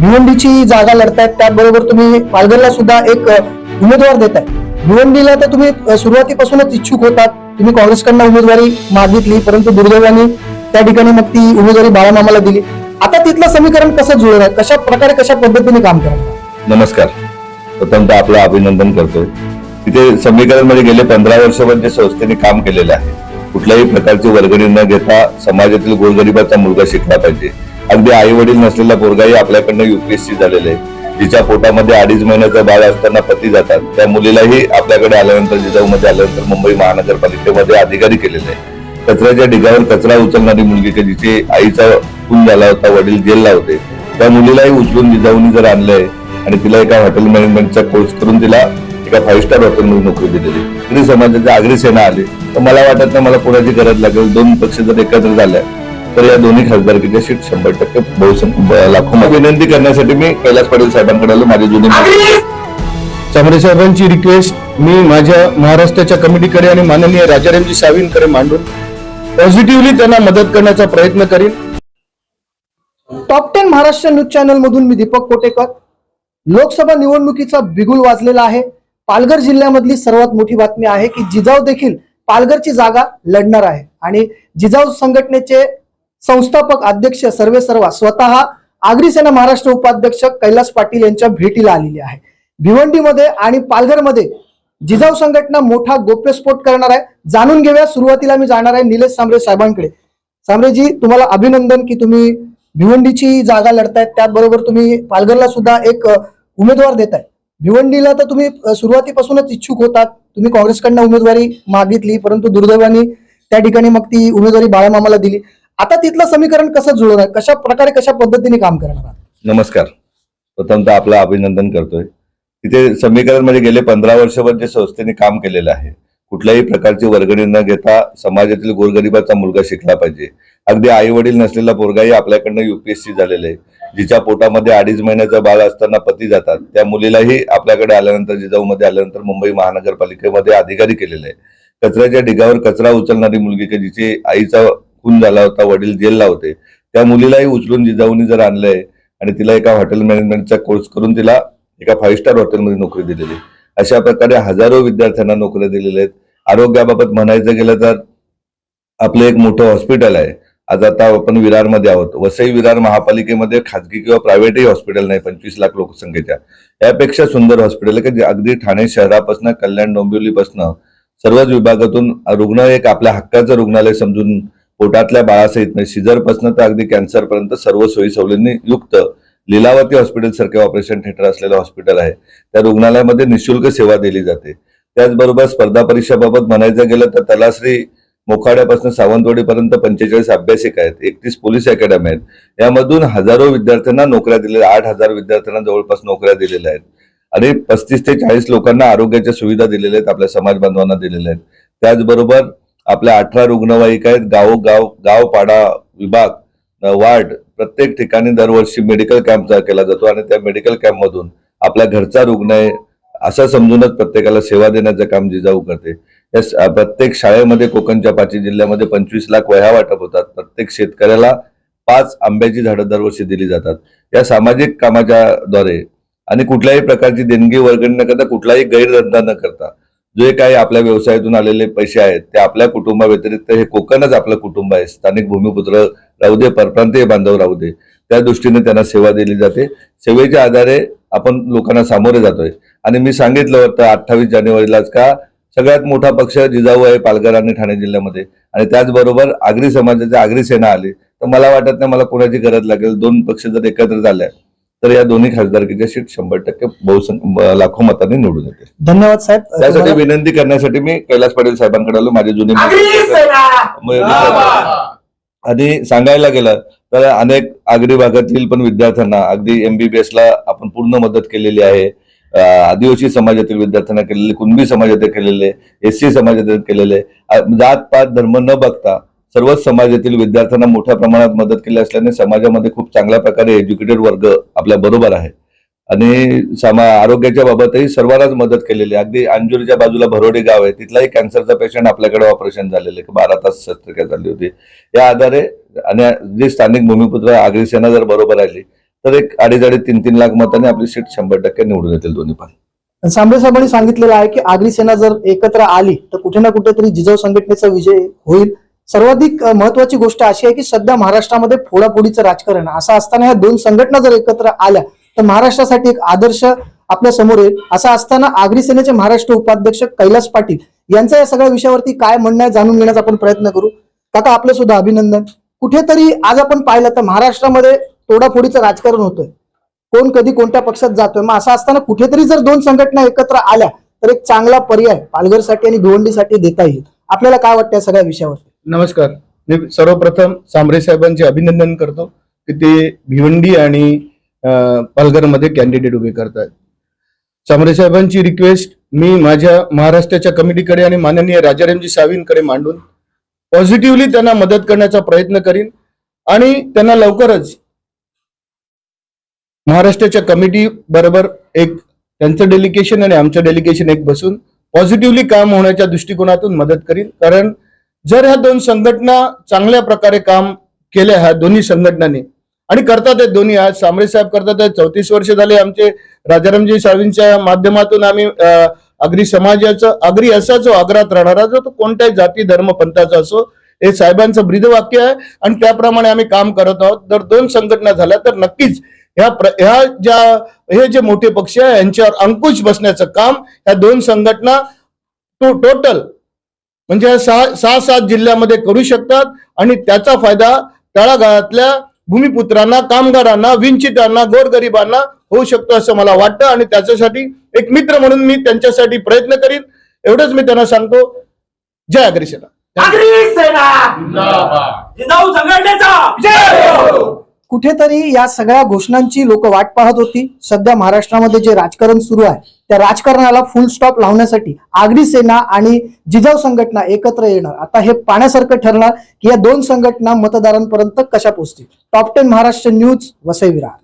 भिवंडीची जागा लढतायत त्याचबरोबर तुम्ही पालघरला सुद्धा एक उमेदवार देताय भिवंडीला तर तुम्ही सुरुवातीपासूनच इच्छुक होतात. तुम्ही काँग्रेसकडनं उमेदवारी मागितली परंतु दुर्दैवाने त्या ठिकाणी मग ती उमेदवारी बाळामामाला दिली. आता तिथलं समीकरण कसं जुळणार कशा प्रकारे कशा पद्धतीने काम करणार? नमस्कार. प्रथमतः आपलं अभिनंदन करतोय. तिथे समीकरणमध्ये गेले पंधरा वर्षामध्ये संस्थेने काम केलेलं आहे. कुठल्याही प्रकारची वर्गणी न घेता समाजातील गोरगरिबाचा मुलगा शिकला पाहिजे. अगदी आई वडील नसलेला पोरगाही आपल्याकडनं युपीएससी झालेला आहे. तिच्या पोटामध्ये अडीच महिन्याचा बाळ असताना पती जातात. त्या मुलीलाही आपल्याकडे आल्यानंतर जिजाऊमध्ये आल्यानंतर मुंबई महानगरपालिकेमध्ये अधिकारी केलेले आहे कचऱ्याच्या ढिगावर कचरा उचलणारी मुलगी की जिचे आईचा खून झाला होता वडील जेलला होते. त्या मुलीलाही उचलून जिजाऊनी जर आणलंय आणि तिला एका हॉटेल मॅनेजमेंटचा कोर्स करून तिला एका फाईव्ह स्टार हॉटेलमध्ये नोकरी दिलेली आगरी समाजाच्या आगरी सेना आली. तर मला वाटत नाही मला कोणाची गरज लागेल. दोन पक्ष जर एकत्र झाल्या तर या दोन्ही खासदारकीच्या सीट शंभर टक्के बहुसं लाखो विनंती करण्यासाठी मी कैलास पाटील साहेबांकडे आलो माझे जुने चामरे साहेबांची रिक्वेस्ट मी माझ्या महाराष्ट्राच्या कमिटीकडे आणि माननीय राजारामजी सावींकडे मांडून पॉझिटिव्हली त्यांना मदत करण्याचा प्रयत्न करीन. Top ten Maharashtra news channel मधून मी दीपक कोटेकर. लोकसभा निवडणुकीचा बिगुल वाजलेला आहे. पालघर जिल्ह्यामधली सर्वात मोठी बातमी आहे की जिजाऊ देखील पालघरची जागा लढणार आहे. आणि जिजाऊ संघटनेचे संस्थापक अध्यक्ष सर्वे सर्वा स्वतः आगरी सेना महाराष्ट्र उपाध्यक्ष कैलास पाटील यांच्या भेटीला आलेली आहे. भिवंडीमध्ये आणि पालघरमध्ये जिजाऊ संघटना मोठा गोप्यस्फोट करणार आहे. जाणून घेऊया. सुरुवातीला मी जाणार आहे निलेश सांबरे साहेबांकडे. सांबरेजी तुम्हाला अभिनंदन की तुम्ही भिवंडीची जागा लढतायत. त्याचबरोबर तुम्ही पालघरला सुद्धा एक उमेदवार देताय भिवंडीला तर तुम्ही सुरुवातीपासूनच इच्छुक होतात. तुम्ही काँग्रेसकडनं उमेदवारी मागितली परंतु दुर्दैवाने त्या ठिकाणी मग ती उमेदवारी बाळामामाला दिली. आता तिथलं समीकरण कसं जुळवणार कशा प्रकारे कशा पद्धतीने काम करणार नमस्कार. प्रथमतः आपलं अभिनंदन करतोय. तिथे समीकरण म्हणजे गेले पंधरा वर्षभर जे संस्थेने काम केलेलं आहे कुठल्याही प्रकारची वर्गणी न घेता समाजातील गोरगरिबाचा मुलगा शिकला पाहिजे. अगदी आई वडील नसलेला पोरगाही आपल्याकडनं युपीएससी झालेला आहे. जिच्या पोटामध्ये अडीच महिन्याचा बाळ असताना पती जातात. त्या मुलीलाही आपल्याकडे आल्यानंतर जिजाऊमध्ये आल्यानंतर मुंबई महानगरपालिकेमध्ये अधिकारी केलेले आहे. कचऱ्याच्या ढिगावर कचरा उचलणारी मुलगी की जिची आईचा खून झाला होता वडील जेलला होते. त्या मुलीलाही उचलून जिजाऊनी जर आणलंय आणि तिला एका हॉटेल मॅनेजमेंटचा कोर्स करून तिला एका फाईव्ह स्टार हॉटेलमध्ये नोकरी दिलेली. अशा प्रकारे हजारो विद्यार्थ्यांना नोकऱ्या दिलेल्या आहेत. आरोग्याबाबत म्हणायचं गेलं तर आपलं एक मोठं हॉस्पिटल आहे. आज आता आपण विरारमध्ये आहोत. वसई विरार महापालिकेमध्ये खाजगी किंवा प्रायव्हेटही हॉस्पिटल नाही पंचवीस लाख लोकसंख्येच्या. यापेक्षा सुंदर हॉस्पिटल आहे की अगदी ठाणे शहरापासून कल्याण डोंबिवलीपासून सर्वच विभागातून रुग्ण एक आपल्या हक्काचं रुग्णालय समजून पोटातल्या बाळासहित म्हणजे सिझरपासून तर अगदी कॅन्सरपर्यंत सर्व सोयी सवलतींनी युक्त लीलावती हॉस्पिटल सारखे ऑपरेशन थिएटर असलेलं हॉस्पिटल आहे. त्या रुग्णालयामध्ये निशुल्क सेवा दिली जाते. त्याचबरोबर स्पर्धा परीक्षाबाबत म्हणायचं गेलं तर तलाश्री मोखाड्यापासून सावंतवाडीपर्यंत पंचेचाळीस अभ्यासिक आहेत एकतीस पोलीस अकॅडमी आहेत. यामधून हजारो विद्यार्थ्यांना नोकऱ्या दिलेल्या आठ हजार विद्यार्थ्यांना जवळपास नोकऱ्या दिलेल्या आहेत. आणि पस्तीस ते चाळीस लोकांना आरोग्याच्या सुविधा दिलेल्या आहेत आपल्या समाज बांधवांना दिलेल्या आहेत. त्याचबरोबर आपल्या अठरा रुग्णवाहिका आहेत. गावोगाव गाव पाडा विभाग वार्ड प्रत्येक ठिकाणी दरवर्षी मेडिकल कॅम्प केला जातो आणि त्या मेडिकल कॅम्प मधून आपल्या घरचा रुग्ण आहे असं समजूनच प्रत्येकाला सेवा देण्याचं काम जिजाऊ करते. या प्रत्येक शाळेमध्ये कोकणच्या पाची जिल्ह्यामध्ये पंचवीस लाख वह्या वाटप होतात. प्रत्येक शेतकऱ्याला पाच आंब्याची झाडं दरवर्षी दिली जातात. या सामाजिक कामाच्या द्वारे आणि कुठल्याही प्रकारची देणगी वर्गणी न करता कुठलाही गैरधंदा न करता जे काही आपल्या व्यवसायातून आलेले पैसे आहेत ते आपल्या कुटुंबाव्यतिरिक्त हे कोकणच आपलं कुटुंब आहे. स्थानिक भूमिपुत्र राहू दे परप्रांतीय बांधव राहू दे त्या दृष्टीने त्यांना सेवा दिली जाते. सेवेच्या आधारे आपण लोकांना सामोरे जातोय. आणि मी सांगितलं होतं अठ्ठावीस जानेवारीलाच का सगळ्यात मोठा पक्ष जिजाऊ आहे पालघर आणि ठाणे जिल्ह्यामध्ये. आणि त्याचबरोबर आगरी समाजाच्या आगरी सेना आली. तर मला वाटत नाही मला कोणाची गरज लागेल. दोन पक्ष जर एकत्र झाल्या तर या दोन्ही खासदारकीच्या सीट शंभर टक्के बहुसं लाखो मतांनी निवडून येते. धन्यवाद साहेब. त्यासाठी विनंती करण्यासाठी मी कैलास पाटील साहेबांकडे आलो माझे जुने. आणि सांगायला गेलं तर अनेक आगरी भागातील पण विद्यार्थ्यांना अगदी एमबीबीएस ला आपण पूर्ण मदत केलेली आहे. आदिवासी समाजातील विद्यार्थ्यांना केलेले कुणबी समाजातील केलेले एस सी समाजातील केलेले. जात पात धर्म न बघता सर्वच समाजातील विद्यार्थ्यांना मोठ्या प्रमाणात मदत केली असल्याने समाजामध्ये खूप चांगल्या प्रकारे एज्युकेटेड वर्ग आपल्या बरोबर आहे. आणि समा आरोग्याच्या बाबतही सर्वांनाच मदत केलेली अगदी अंजुरीच्या बाजूला भरोडे गाव आहे. तिथलाही कॅन्सरचा पेशंट आपल्याकडे ऑपरेशन झालेलं आहे. बारा तास शस्त्रक्रिया झाली होती. या आधारे आणि जे स्थानिक भूमिपुत्र आगरी सेना जर बरोबर आली तर एक अडीच अडीच तीन तीन लाख मताने आपली सीट शंभर टक्के निवडून येतील दोन्ही पण. सांबळे साहेबांनी सांगितलेलं आहे की आगरी सेना जर एकत्र आली तर कुठे ना कुठेतरी जिजाऊ संघटनेचा विजय होईल. सर्वाधिक महत्वाची गोष्ट अशी आहे की सध्या महाराष्ट्रामध्ये फोडाफोडीचं राजकारण असं असताना ह्या दोन संघटना जर एकत्र आल्या तर महाराष्ट्रासाठी एक आदर्श आपल्यासमोर येईल. असं असताना आगरी सेनेचे महाराष्ट्र उपाध्यक्ष कैलास पाटील यांचं या सगळ्या विषयावरती काय म्हणणं आहे जाणून घेण्याचा आपण प्रयत्न करू. काका आपलं सुद्धा अभिनंदन. कुठेतरी आज आपण पाहिलं तर महाराष्ट्रामध्ये तोडाफोडीचं राजकारण होतंय. कोण कधी कोणत्या पक्षात जातोय. मग असं असताना कुठेतरी जर दोन संघटना एकत्र आल्या तर एक चांगला पर्याय पालघरसाठी आणि भिवंडीसाठी देता येईल. आपल्याला काय वाटतं या सगळ्या विषयावर नमस्कार. मी सर्वप्रथम सांबरे साहेबांचे अभिनंदन करतो की ते भिवंडी आणि पालघरमध्ये कॅन्डिडेट उभे करतात सांबरे साहेबांची रिक्वेस्ट मी माझ्या महाराष्ट्राच्या कमिटीकडे आणि माननीय राजारामजी सावींकडे मांडून पॉझिटिव्हली त्यांना मदत करण्याचा प्रयत्न करीन आणि त्यांना लवकरच महाराष्ट्राच्या कमिटी बरोबर एक त्यांचं डेलिगेशन आणि आमचं डेलिगेशन एक बसून पॉझिटिव्हली काम होण्याच्या दृष्टिकोनातून मदत करीन. कारण जर ह्या दोन संघटना चांगल्या प्रकारे काम केल्या ह्या दोन्ही संघटनांनी आणि करतात आहेत दोन्ही आज सांबरे साहेब करतात आहेत चौतीस वर्ष झाले आमचे राजारामजी साळवींच्या माध्यमातून आम्ही अग्री समाजाचं अग्री असा जो अग्रात राहणारा जो तो कोणत्याही जाती धर्म पंथाचा असो हे साहेबांचं ब्रीदवाक्य आहे आणि त्याप्रमाणे आम्ही काम करत आहोत. जर दोन संघटना झाल्या तर नक्कीच ह्या प्र- ह्या ज्या हे जे मोठे पक्ष आहे यांच्यावर अंकुश बसण्याचं काम ह्या दोन संघटना टोटल म्हणजे सहा सहा सात जिल्ह्यामध्ये करू शकतात आणि त्याचा फायदा तळागाळातल्या भूमिपुत्रांना कामगारांना वंचितांना गोरगरिबांना होऊ शकतो असं मला वाटतं आणि त्याच्यासाठी एक मित्र म्हणून मी त्यांच्यासाठी प्रयत्न करीन. एवढंच मी त्यांना सांगतो. जय अग्रिसेना आगरी कुठेतरी या सगळ्या घोषणांची लोक वाट पाहत होती. सध्या महाराष्ट्रामध्ये जे राजकारण सुरू आहे त्या राजकारणाला फुल स्टॉप लावण्यासाठी आगरी सेना आणि जिजाऊ संघटना एकत्र येणार. आता हे पाण्यासारखं ठरणार की या दोन संघटना मतदारांपर्यंत कशा पोहोचतील? Top ten Maharashtra news Vasai Virar.